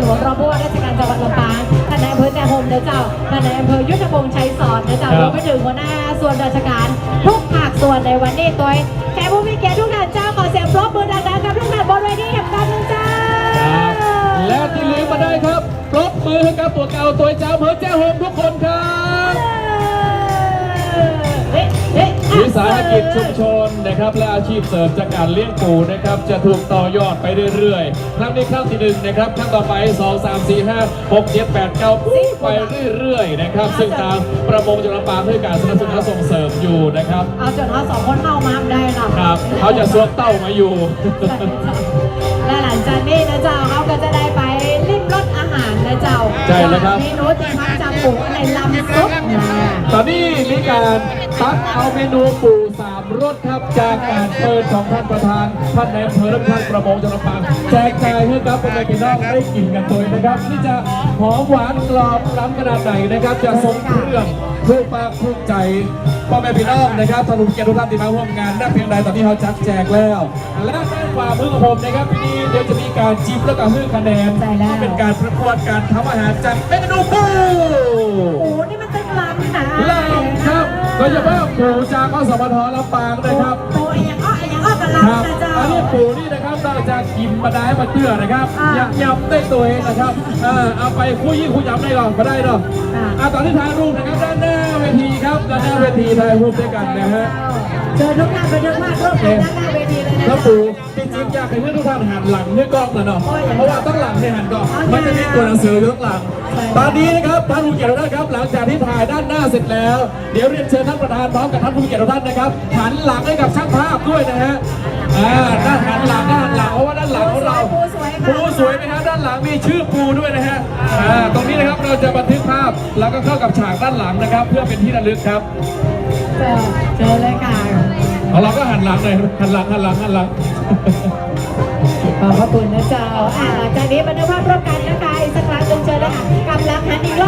หลวงรองผู้ว่าราชการจังหวัดลำปางท่านนายอำเภอแจ้โฮมนะเจ้าท่านนายอำเภอยุทธพงษ์ชัยสอนนะเจ้ารวมไปถึงหัวหน้าส่วนราชการทุกภาคส่วนในวันนี้ตัวแขกผู้มีเกียรติทุกท่านเจ้าขอเสียงปรบมือดังๆกับทุกท่านบนเวทีแห่งการเมืองเจ้าครับและที่ลืมมาได้ครับปรบมือให้กับตัวเก่าตัวเจ้าอำเภอแจ้โฮมทุกคนครับ สาหกิจชุมชนนะครับและอาชีพเสริมจากการเลี้ยงปูนะครับจะถูกต่อยอดไปเรื่อยๆครั้งนี้ครั้งที่หนึ่งนะครับครั้งต่อไป2 3 4 5 6 7 8 9ไปเรื่อยๆนะครับซึ่งทางประมงจังหวัดลำปางเพื่อการสนับสนุนและส่งเสริมอยู่นะครับเอาจนเขาสองคนเข้ามาได้เนาะครับเขาจะสวมเต้ามาอยู่ ใช่แล้วครับ เมนูที่พักจำปูในลำซุปนะตอนนี้มีการตักเอาเมนูปูสามรสครับจากการเปิดของท่านประธานท่านนายอำเภอและท่านประมงจังหวัดลำปางแจกจ่ายให้กับพ่อแม่พี่น้องได้กินกันตัวนะครับที่จะหอมหวานกรอบล้ำขนาดไหนนะครับ จะทรงเครื่องถูกปากถูกใจ พ่อแม่พี่น้องนะครับท่านผู้เกียรติทุกท่านที่มาร่วมงานได้เพียงใดตอนนี้เขาจัดแจกแล้ว และด้านขวามือของผมนะครับที่นี่เดี๋ยวจะมีการจิ้มแล้วก็ให้คะแนนใช่แล้วเป็นการประกวดการทำอาหารจากเมนูปูโอ้นี่มันเป็นลำนะลำครับโดยเฉพาะปูจากอสมทลำปางนะครับ โอ้ยยังอ้อยังอ้อกับครับลำนะเจ้า อันนี้ปูนี่นะครับนอกจากกินมาได้มาเตื้อนะครับอ่ายักยำได้ตัวเองนะครับเออเอาไปคุยยิ่งคุยยำได้หรอกมาได้หรอกอ่าอ่าตอนที่ถ่ายรูปนะครับด้านหน้าเวทีครับ ด้านหน้าเวทีถ่ายรูปด้วยกันนะฮะเจอทุกท่านไปเยอะมากร่วมกันด้านหน้าเวทีเลยนะแล้วเจ้าปูจริงๆอยากให้เพื่อนทุกท่านหันหลังให้กล้องนะเนาะโอ้ยอย่างนั้นเพราะว่าต้องหลังให้หันก่อนอ๋อมันจะมีตัวหนังสืออยู่ข้างหลัง ตอนนี้นะครับท่านผู้เกียรติทุกท่านครับหลังจากที่ถ่ายด้านหน้าเสร็จแล้ว เดี๋ยวเรียนเชิญท่านประธานพร้อมกับท่านผู้เกียรติทุกท่านนะครับหันหลังให้กับช่างภาพด้วยนะฮะอ่าด้านหันหลังด้านหลังเพราะว่าด้านหลังของเราปูสวยค่ะปูสวยไหมครับด้านหลังมีชื่อปูด้วย แล้วก็เข้ากับฉากด้านหลังนะครับ เพื่อเป็นที่ระลึกครับเจอเจอเลยค่ะเอาเราก็หันหลังเลยหันหลังหันหลังหันหลังขอบพระคุณนะเจ้าอ่าหลังจากนี้บันทึกภาพร่วมกันนะคะ